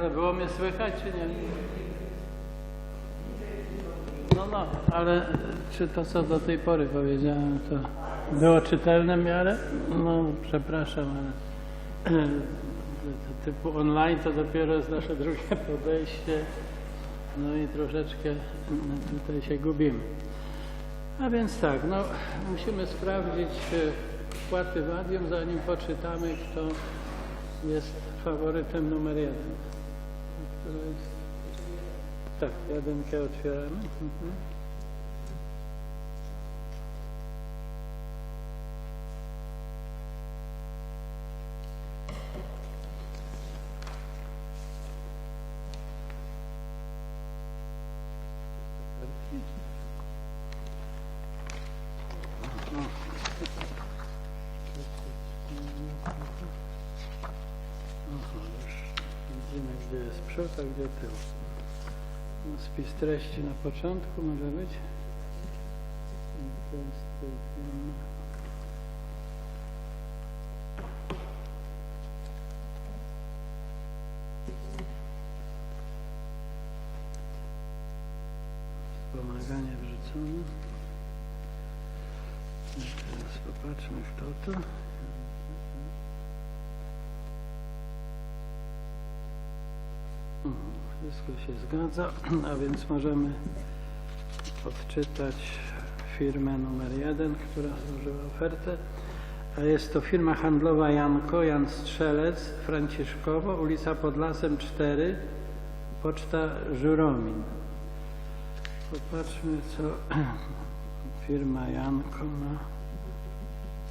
Ale było mnie słychać, czy nie? No, no, ale czy to, co do tej pory powiedziałem, to było czytelne w miarę? No, przepraszam, ale typu online to dopiero jest nasze drugie podejście. No i troszeczkę tutaj się gubimy. A więc tak, no musimy sprawdzić e, wpłaty wadium, zanim poczytamy, kto jest faworytem numer jeden. Tak, jedynkę otwieramy. Mhm. Aha, już widzimy, gdzie jest przód, a gdzie tył. No, Spis treści na początku może być. To jest tył firmy. Wspomaganie wrzucone. I teraz popatrzmy, kto to. Mhm, Wszystko się zgadza, a więc możemy odczytać firmę numer jeden, która złożyła ofertę. A jest to firma handlowa Janko, Jan Strzelec, Franciszkowo, ulica pod Lasem 4, poczta Żuromin. Popatrzmy, co firma Janko ma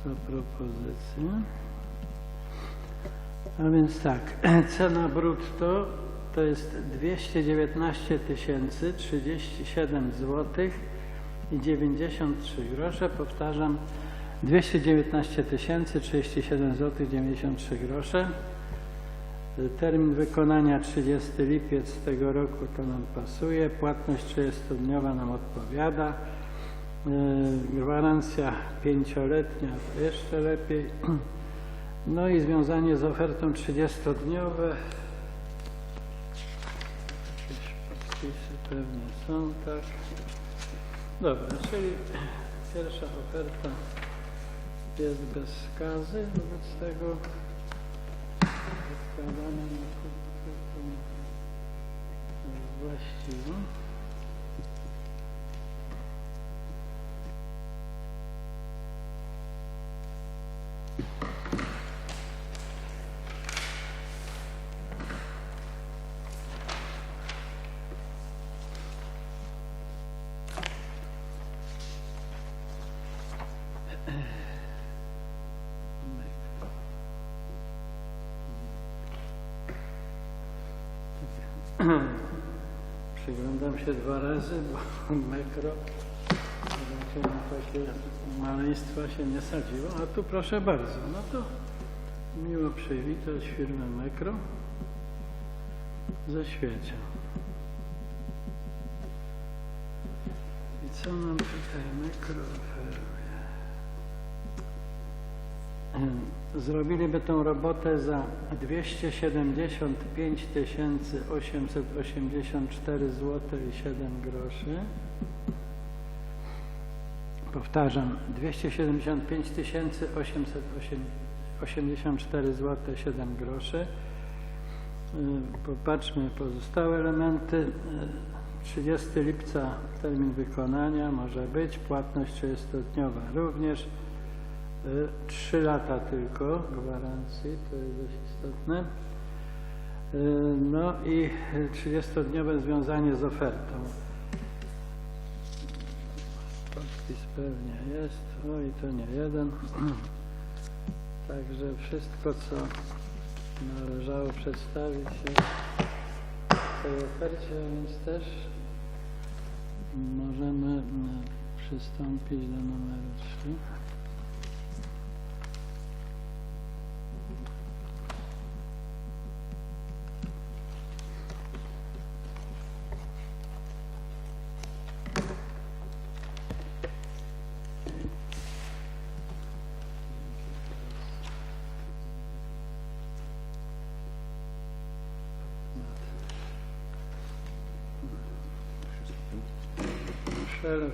za propozycję. A więc tak, cena brutto to jest 219 tysięcy 37 zł i 93 grosze. Powtarzam, 219 tysięcy 37 zł 93 grosze. Termin wykonania 30 lipiec tego roku to nam pasuje. Płatność 30-dniowa nam odpowiada. Yy, Gwarancja pięcioletnia to jeszcze lepiej. No i związanie z ofertą 30-dniowe. Podpisy pewnie są, tak. Dobra, czyli pierwsza oferta jest bez skazy, wobec tego zakładamy na kupę właściwą. Przyglądam się dwa razy, bo mekro na takie maleństwa się nie sadziło. A tu proszę bardzo, no to miło przywitać firmę Mekro ze świecie. I co nam tutaj Mekro oferuje? Zrobiliby tą robotę za 275 884 zł i 7 groszy. Powtarzam, 275 884 zł 7 groszy. Y, Popatrzmy pozostałe elementy. Y, 30 lipca termin wykonania może być, płatność 30-dniowa również. 3 lata tylko gwarancji, to jest dość istotne. Y, No i 30-dniowe związanie z ofertą. Podpis pewnie jest, o i to nie jeden. Także wszystko, co należało przedstawić w tej ofercie, więc też możemy y, przystąpić do numeru 3.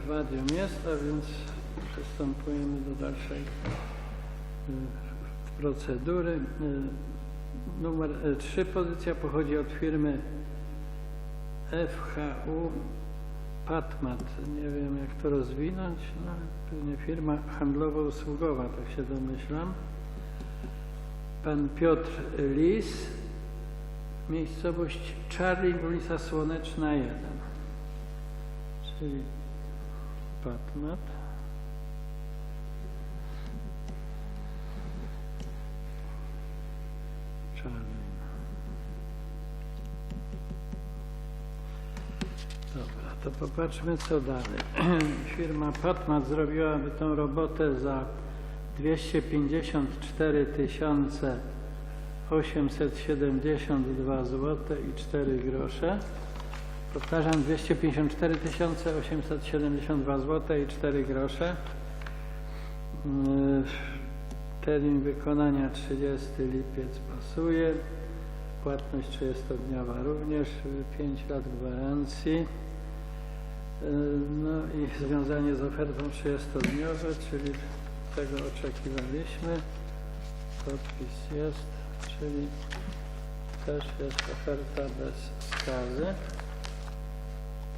wadium jest, a więc przystępujemy do dalszej y, procedury. Y, Numer 3 pozycja pochodzi od firmy FHU Patmat. Nie wiem jak to rozwinąć, no, pewnie firma handlowo-usługowa, tak się domyślam. Pan Piotr Lis, miejscowość Charlie, ulica Słoneczna 1, czyli Patmat. Charlie. Dobra, to popatrzmy co dalej. Firma Patmat zrobiłaby tą robotę za 254 872 zł i 4 grosze. Powtarzam, 254 872 zł i 4 grosze. Yy, Termin wykonania 30 lipiec pasuje. Płatność 30-dniowa również, 5 lat gwarancji. No i związanie z ofertą 30-dniowe, czyli tego oczekiwaliśmy. Podpis jest, czyli też jest oferta bez skazy.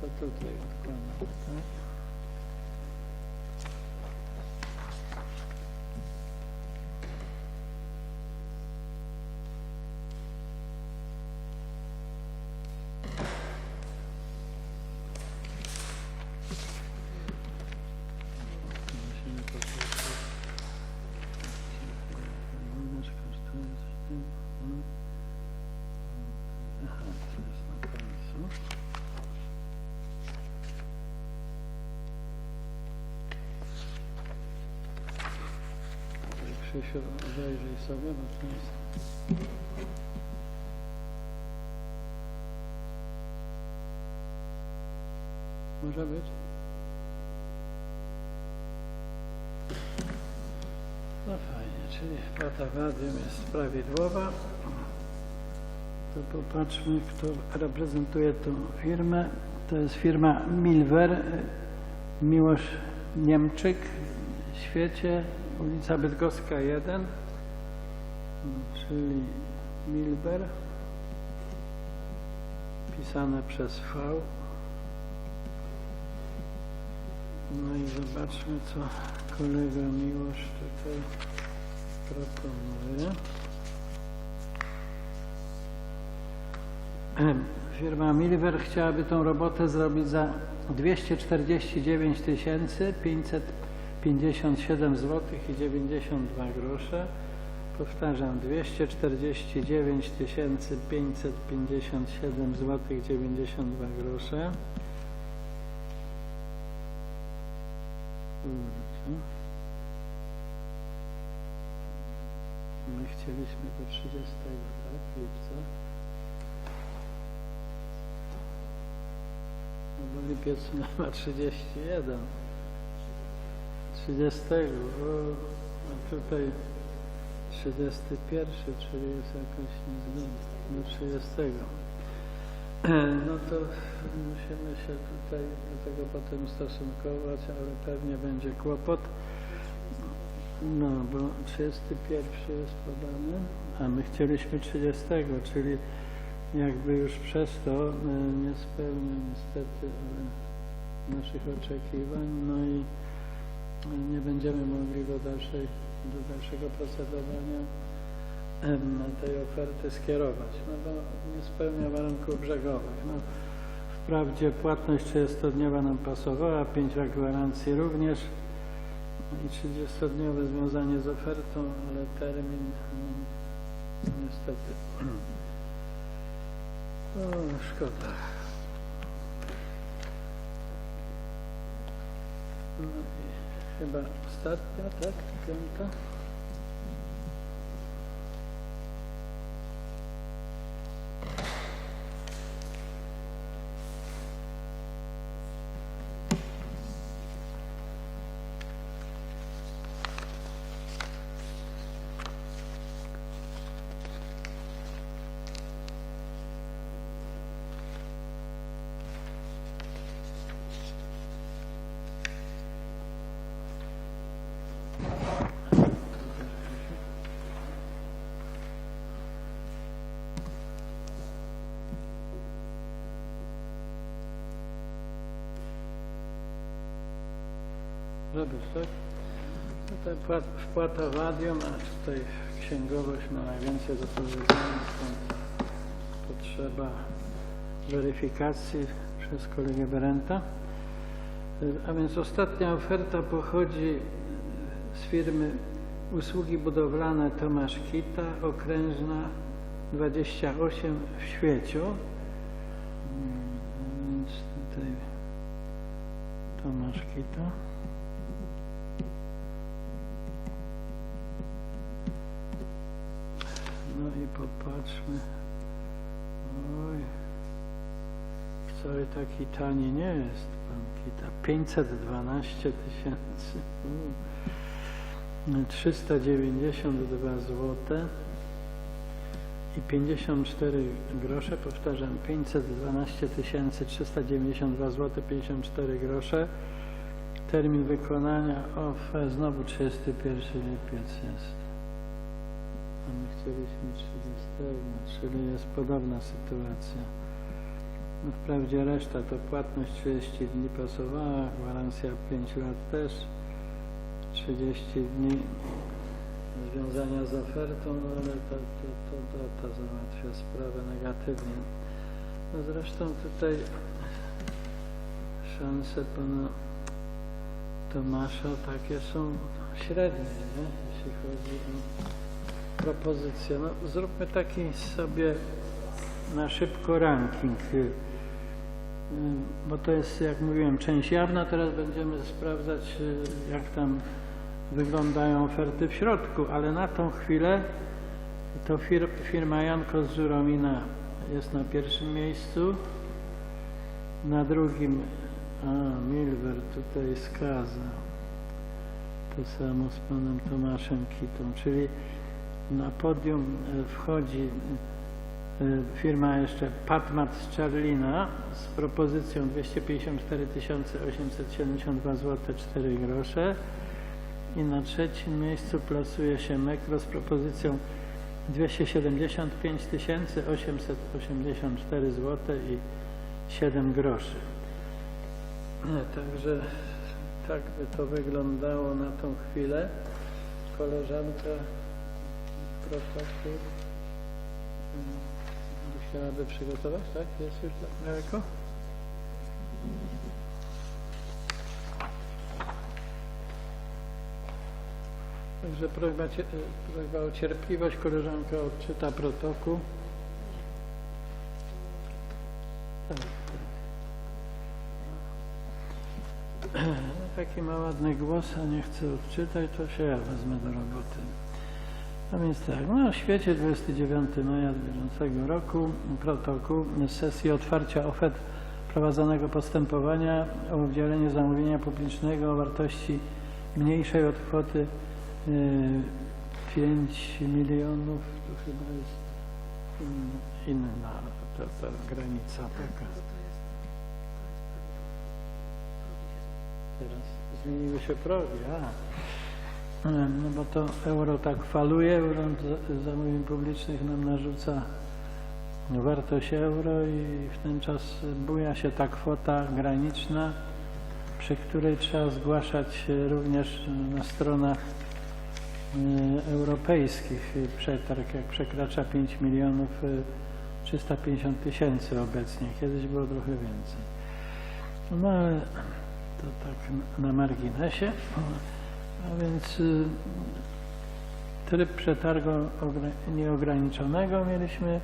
To tutaj odkładam, tak? Musimy Tutaj, Krzysiu, zajrzyj sobie, bo to jest... Może być? No fajnie, czyli płata wadium jest prawidłowa. To popatrzmy, kto reprezentuje tą firmę. To jest firma Milwer, Miłosz Niemczyk, świecie, ulica Bydgoska 1, czyli Milber, pisane przez V. No i zobaczmy, co kolega Miłosz tutaj proponuje. Firma Milwer chciałaby tą robotę zrobić za 249 557 zł i 92 grosze. Powtarzam, 249 557 zł i 92 grosze. My chcieliśmy do 30, tak, lipca. No bo lipiec ma 31. 30, o, a tutaj 31, czyli jest jakoś niezgodne. Do 30. No to musimy się tutaj do tego potem stosunkować, ale pewnie będzie kłopot. No, bo 31 jest podany, a my chcieliśmy 30, czyli jakby już przez to e, nie spełnia niestety e, naszych oczekiwań, no i będziemy mogli do, dalszej, do dalszego procedowania tej oferty skierować, no bo nie spełnia warunków brzegowych. No, wprawdzie płatność 30-dniowa nam pasowała, 5 lat gwarancji również i 30-dniowe związanie z ofertą, ale termin no, niestety o, szkoda. No i chyba ostatnia, tak? Piąta? Może być, tak? Tutaj płat, wpłata wadium, a tutaj księgowość ma najwięcej do powiedzenia, stąd potrzeba weryfikacji przez kolegę Berenta. A więc ostatnia oferta pochodzi z firmy Usługi Budowlane Tomasz Kita, okrężna 28 w Świeciu. Mm, Więc tutaj Tomasz Kita. No i popatrzmy. Oj. Wcale taki tani nie jest pan Kita. 512 tysięcy. Mm. 392 zł i 54 grosze, powtarzam 512 392 zł 54 grosze. Termin wykonania OFE znowu 31 lipiec jest. A my chcieliśmy 30, czyli jest podobna sytuacja. No wprawdzie reszta to płatność 30 dni pasowała, gwarancja 5 lat też, 30 dni związania z ofertą, no ale to, to, to data załatwia sprawę negatywnie. No zresztą tutaj szanse pana Tomasza takie są średnie, nie? jeśli chodzi o propozycję. No, zróbmy taki sobie na szybko ranking, y, bo to jest, jak mówiłem, część jawna. Teraz będziemy sprawdzać, y, jak tam wyglądają oferty w środku, ale na tą chwilę to fir firma Janko z Żuromina jest na pierwszym miejscu, na drugim a, Milwer tutaj skaza. To samo z panem Tomaszem Kitą, czyli na podium e, wchodzi e, firma jeszcze Patmat z Czarlina z propozycją 254 872 zł 4 grosze i na trzecim miejscu plasuje się Mekro z propozycją 275 884 zł i 7 groszy. Nie, Także tak by to wyglądało na tą chwilę. Koleżanka protokół mm, chciałaby przygotować, tak? Jest już tak daleko? Także prośba, prośba o cierpliwość. Koleżanka odczyta protokół. Tak. Taki ma ładny głos, a nie chce odczytać, to się ja wezmę do roboty. A więc tak, no w świecie 29 maja bieżącego roku protokół sesji otwarcia ofert prowadzonego postępowania o udzielenie zamówienia publicznego o wartości mniejszej od kwoty y, 5 milionów, to chyba jest in- inna ta, ta granica taka. Teraz zmieniły się progi, a. No bo to euro tak faluje, urząd za- zamówień publicznych nam narzuca wartość euro i w ten czas buja się ta kwota graniczna, przy której trzeba zgłaszać również na stronach e, europejskich przetarg, jak przekracza 5 milionów e, 350 tysięcy obecnie, kiedyś było trochę więcej. No ale to tak na marginesie. A więc y, tryb przetargu ogra- nieograniczonego mieliśmy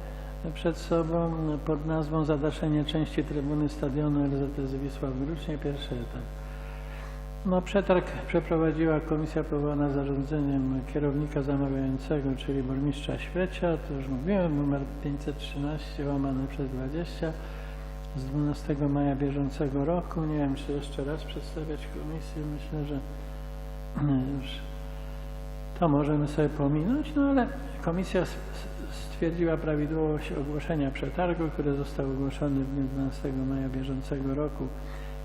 przed sobą pod nazwą Zadaszenie części trybuny stadionu LZS Wisła w Grucznie, pierwszy etap. No, przetarg przeprowadziła komisja powołana zarządzeniem kierownika zamawiającego, czyli burmistrza Świecia, to już mówiłem, numer 513 łamane przez 20 z 12 maja bieżącego roku. Nie wiem, czy jeszcze raz przedstawiać komisję. Myślę, że to możemy sobie pominąć, no ale komisja stwierdziła prawidłowość ogłoszenia przetargu, który został ogłoszony w dniu 12 maja bieżącego roku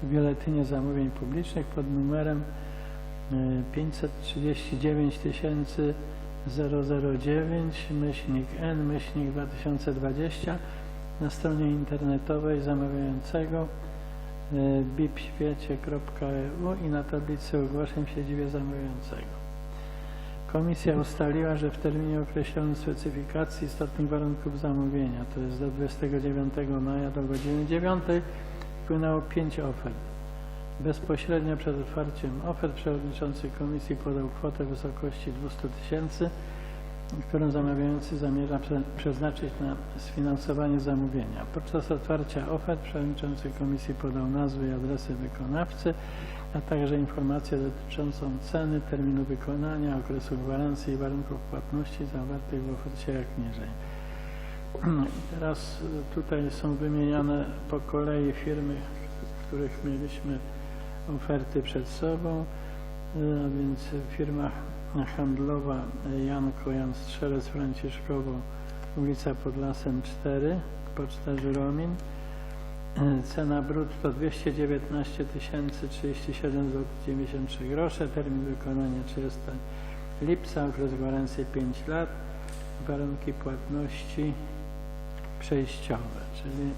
w Biuletynie Zamówień Publicznych pod numerem y, 539 009 myślnik N myślnik 2020 na stronie internetowej zamawiającego bipświecie.eu i na tablicy ogłoszeń w siedzibie zamawiającego. Komisja ustaliła, że w terminie określonym w specyfikacji istotnych warunków zamówienia, to jest do 29 maja do godziny 9, wpłynęło 5 ofert. Bezpośrednio przed otwarciem ofert przewodniczący komisji podał kwotę w wysokości 200 tysięcy, którą zamawiający zamierza prze, przeznaczyć na sfinansowanie zamówienia. Podczas otwarcia ofert przewodniczący komisji podał nazwy i adresy wykonawcy, a także informację dotyczącą ceny, terminu wykonania, okresu gwarancji i warunków płatności zawartych w ofercie jak niżej. Teraz tutaj są wymieniane po kolei firmy, których mieliśmy oferty przed sobą, y, a więc firma handlowa Janko Jan Strzelec Franciszkowo, ulica pod Lasem 4, poczta Żyromin. Y, Cena brutto 219 037 zł 93 grosze, termin wykonania 30 lipca, okres gwarancji 5 lat, warunki płatności przejściowe, czyli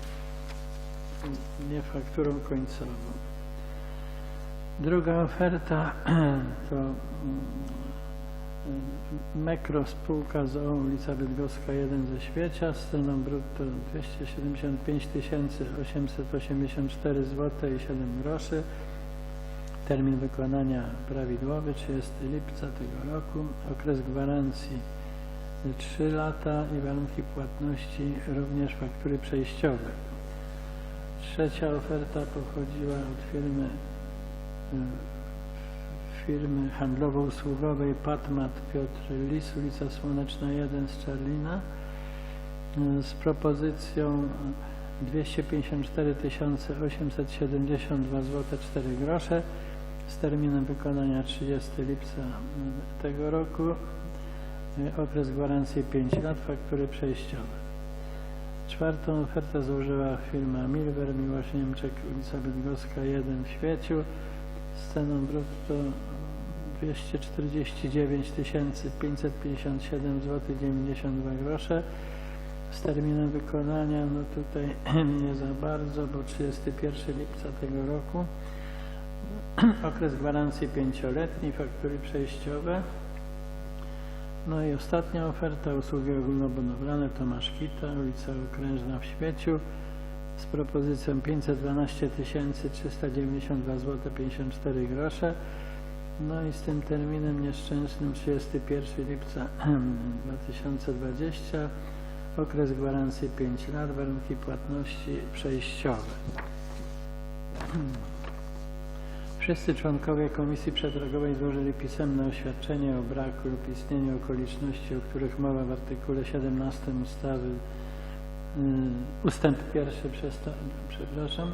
nie fakturą końcową. Druga oferta to Mekro spółka z o ulica Bydgoska 1 ze Świecia z ceną brutto 275 884 zł i 7 groszy. Termin wykonania prawidłowy 30 lipca tego roku. Okres gwarancji 3 lata i warunki płatności również faktury przejściowe. Trzecia oferta pochodziła od firmy y, firmy handlowo-usługowej Patmat Piotr Lis, ulica Słoneczna 1 z Czarlina y, z propozycją y, 254 872 zł 4 grosze z terminem wykonania 30 lipca y, tego roku. Y, Okres gwarancji 5 lat, faktury przejściowe. Czwartą ofertę złożyła firma Milwer Miłosz Niemczek, ulica Bydgoska 1 w Świeciu z ceną brutto 249 557 zł 92 grosze. Z terminem wykonania no tutaj nie za bardzo, bo 31 lipca tego roku. Okres gwarancji pięcioletniej, faktury przejściowe. No i ostatnia oferta usługi ogólnobudowlane Tomasz Kita, ulica Okrężna w Świeciu z propozycją 512 392 zł 54 grosze no i z tym terminem nieszczęsnym 31 lipca 2020 okres gwarancji 5 lat, warunki płatności przejściowe. Wszyscy członkowie Komisji Przetargowej złożyli pisemne oświadczenie o braku lub istnieniu okoliczności, o których mowa w artykule 17 ustawy, y, ustęp pierwszy, przepraszam,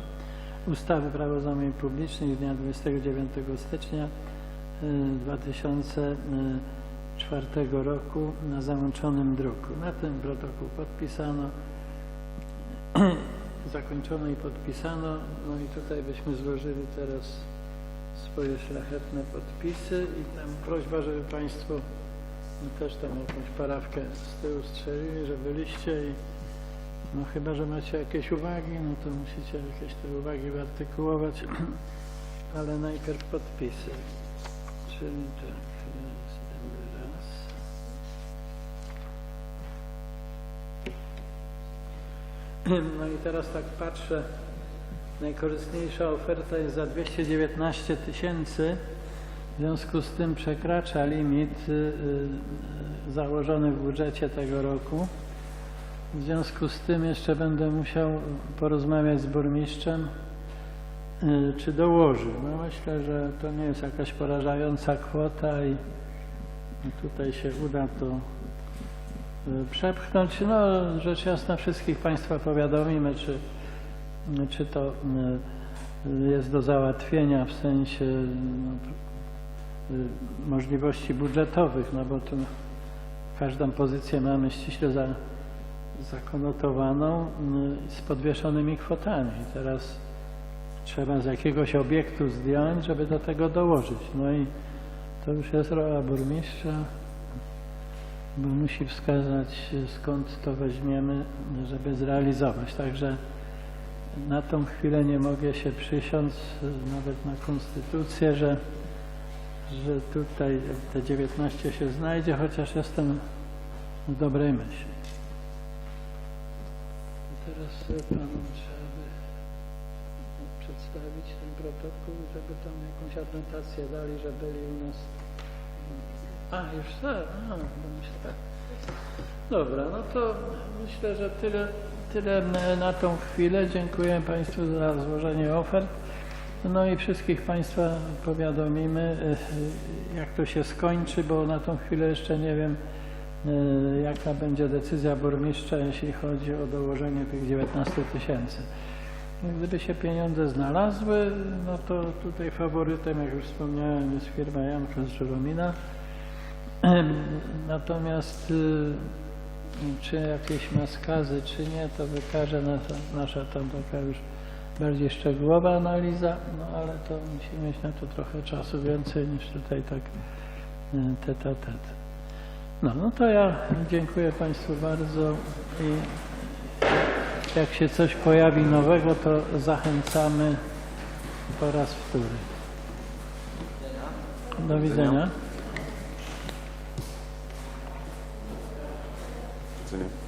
ustawy Prawo zamówień publicznych z dnia 29 stycznia 2004 roku na załączonym druku. Na ten protokół podpisano, zakończono i podpisano, no i tutaj byśmy złożyli teraz swoje szlachetne podpisy i tam prośba, żeby Państwo no też tam jakąś parawkę z tyłu strzelili, że byliście i no chyba, że macie jakieś uwagi, no to musicie jakieś te uwagi wyartykułować, ale najpierw podpisy. Czyli tak, raz. No i teraz tak patrzę, najkorzystniejsza oferta jest za 219 tysięcy, w związku z tym przekracza limit y, y, założony w budżecie tego roku. W związku z tym jeszcze będę musiał porozmawiać z burmistrzem, czy dołoży. No myślę, że to nie jest jakaś porażająca kwota i tutaj się uda to y, przepchnąć. No rzecz jasna wszystkich Państwa powiadomimy, czy, czy to y, jest do załatwienia w sensie no, możliwości budżetowych, no bo tu każdą pozycję mamy ściśle za, zakonotowaną z podwieszonymi kwotami. Teraz trzeba z jakiegoś obiektu zdjąć, żeby do tego dołożyć. No i to już jest rola burmistrza, bo musi wskazać skąd to weźmiemy, żeby zrealizować. Także na tą chwilę nie mogę się przysiąc nawet na konstytucję, że, że tutaj te 19 się znajdzie, chociaż jestem w dobrej myśli. Teraz y, przedstawić ten protokół, żeby tam jakąś adnotację dali, że byli u nas. A, już tak, a, myślę tak. Dobra, no to myślę, że tyle, tyle na- tą chwilę. Dziękuję Państwu za złożenie ofert. No i wszystkich Państwa powiadomimy, y, jak to się skończy, bo na tą chwilę jeszcze nie wiem, y, jaka będzie decyzja burmistrza, jeśli chodzi o dołożenie tych 19 tysięcy. Gdyby się pieniądze znalazły, no to tutaj faworytem, jak już wspomniałem, jest firma Janko z Żuromina. Natomiast y, czy jakieś ma skazy, czy nie, to wykaże nasza, nasza tam taka już bardziej szczegółowa analiza, no ale to musimy mieć na to trochę czasu więcej niż tutaj tak tet a tet. No, no to ja dziękuję Państwu bardzo i jak się coś pojawi nowego, to zachęcamy po raz wtóry. Do widzenia. widzenia.